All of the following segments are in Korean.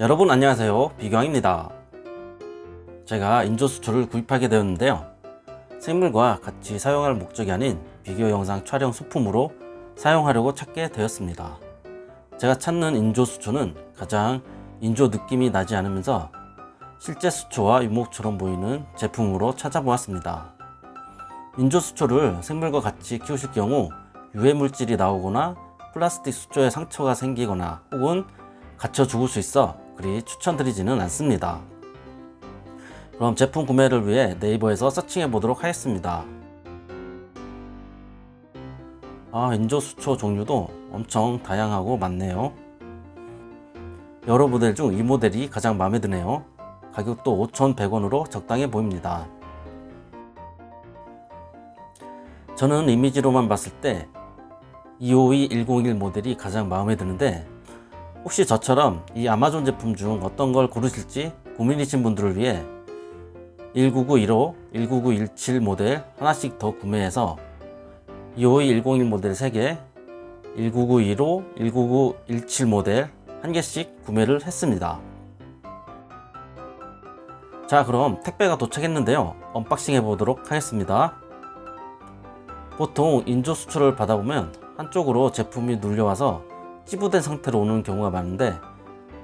여러분 안녕하세요. 비경입니다. 제가 인조수초를 구입하게 되었는데요. 생물과 같이 사용할 목적이 아닌 비교 영상 촬영 소품으로 사용하려고 찾게 되었습니다. 제가 찾는 인조수초는 가장 인조 느낌이 나지 않으면서 실제 수초와 유목처럼 보이는 제품으로 찾아보았습니다. 인조수초를 생물과 같이 키우실 경우 유해물질이 나오거나 플라스틱 수초에 상처가 생기거나 혹은 갇혀 죽을 수 있어 그리 추천드리지는 않습니다. 그럼 제품 구매를 위해 네이버에서 서칭해 보도록 하겠습니다. 아, 인조 수초 종류도 엄청 다양하고 많네요. 여러 모델 중 이 모델이 가장 마음에 드네요. 가격도 5,100원으로 적당해 보입니다. 저는 이미지로만 봤을 때 252-101 모델이 가장 마음에 드는데 혹시 저처럼 이 아마존 제품 중 어떤 걸 고르실지 고민이신 분들을 위해 19915, 19917 모델 하나씩 더 구매해서 252-101 모델 3개, 19915, 19917 모델 한 개씩 구매를 했습니다. 자 그럼 택배가 도착했는데요. 언박싱 해보도록 하겠습니다. 보통 인조 수출을 받아보면 한쪽으로 제품이 눌려와서 찌부된 상태로 오는 경우가 많은데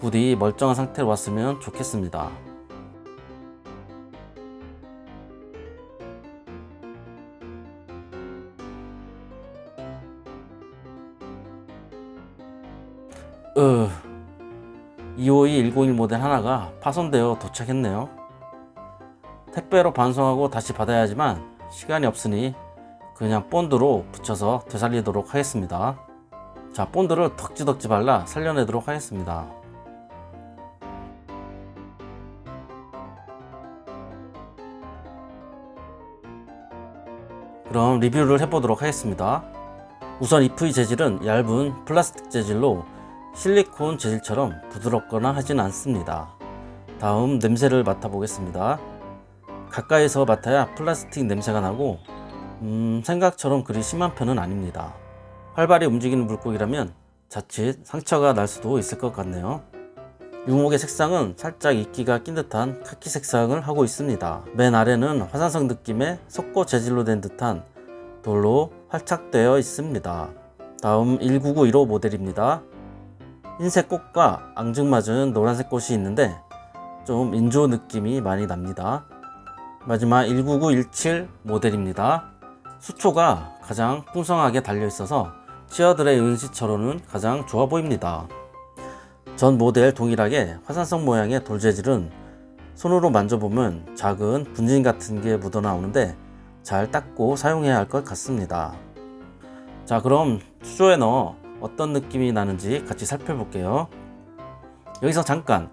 부디 멀쩡한 상태로 왔으면 좋겠습니다. 으, 252-101 모델 하나가 파손되어 도착했네요. 택배로 반송하고 다시 받아야 하지만 시간이 없으니 그냥 본드로 붙여서 되살리도록 하겠습니다. 자, 본드를 덕지덕지 발라 살려내도록 하겠습니다. 그럼 리뷰를 해보도록 하겠습니다. 우선 이프의 재질은 얇은 플라스틱 재질로 실리콘 재질처럼 부드럽거나 하진 않습니다. 다음 냄새를 맡아보겠습니다. 가까이서 맡아야 플라스틱 냄새가 나고 음, 생각처럼 그리 심한 편은 아닙니다. 활발히 움직이는 물고기라면 자칫 상처가 날 수도 있을 것 같네요. 유목의 색상은 살짝 이끼가 낀 듯한 카키 색상을 하고 있습니다. 맨 아래는 화산석 느낌의 석고 재질로 된 듯한 돌로 활착되어 있습니다. 다음 19915 모델입니다. 흰색 꽃과 앙증맞은 노란색 꽃이 있는데 좀 인조 느낌이 많이 납니다. 마지막 19917 모델입니다. 수초가 가장 풍성하게 달려 있어서 치어들의 은시처로는 가장 좋아 보입니다. 전 모델 동일하게 화산성 모양의 돌 재질은 손으로 만져보면 작은 분진 같은 게 묻어나오는데 잘 닦고 사용해야 할 것 같습니다. 자 그럼 수조에 넣어 어떤 느낌이 나는지 같이 살펴볼게요. 여기서 잠깐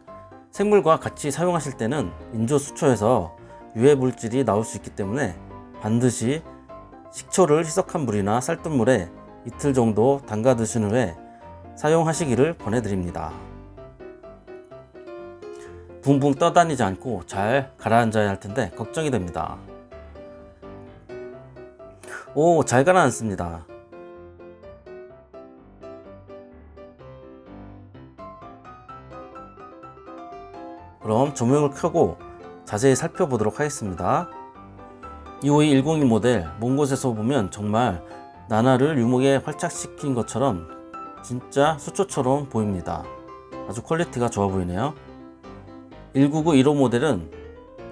생물과 같이 사용하실 때는 인조 수초에서 유해 물질이 나올 수 있기 때문에 반드시 식초를 희석한 물이나 쌀뜨물에 이틀 정도 담가 드신 후에 사용하시기를 권해드립니다. 붕붕 떠다니지 않고 잘 가라앉아야 할 텐데 걱정이 됩니다. 오, 잘 가라앉습니다. 그럼 조명을 켜고 자세히 살펴보도록 하겠습니다. 252-101 모델 먼 곳에서 보면 정말 나나를 유목에 활착시킨 것처럼 진짜 수초처럼 보입니다. 아주 퀄리티가 좋아 보이네요. 19915 모델은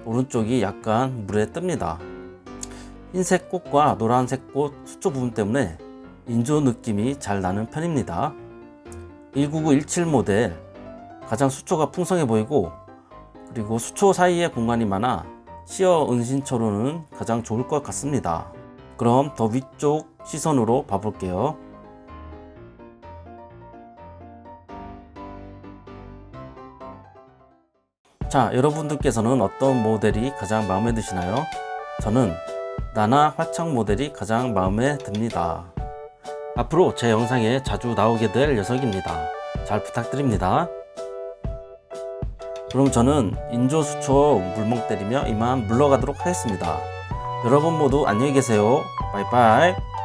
오른쪽이 약간 물에 뜹니다. 흰색 꽃과 노란색 꽃 수초 부분 때문에 인조 느낌이 잘 나는 편입니다. 19917 모델 가장 수초가 풍성해 보이고 그리고 수초 사이에 공간이 많아 시어 은신처로는 가장 좋을 것 같습니다. 그럼 더 위쪽 시선으로 봐볼게요. 자, 여러분들께서는 어떤 모델이 가장 마음에 드시나요? 저는 나나 화창 모델이 가장 마음에 듭니다. 앞으로 제 영상에 자주 나오게 될 녀석입니다. 잘 부탁드립니다. 그럼 저는 인조수초 물멍 때리며 이만 물러가도록 하겠습니다. 여러분 모두 안녕히 계세요. 바이바이.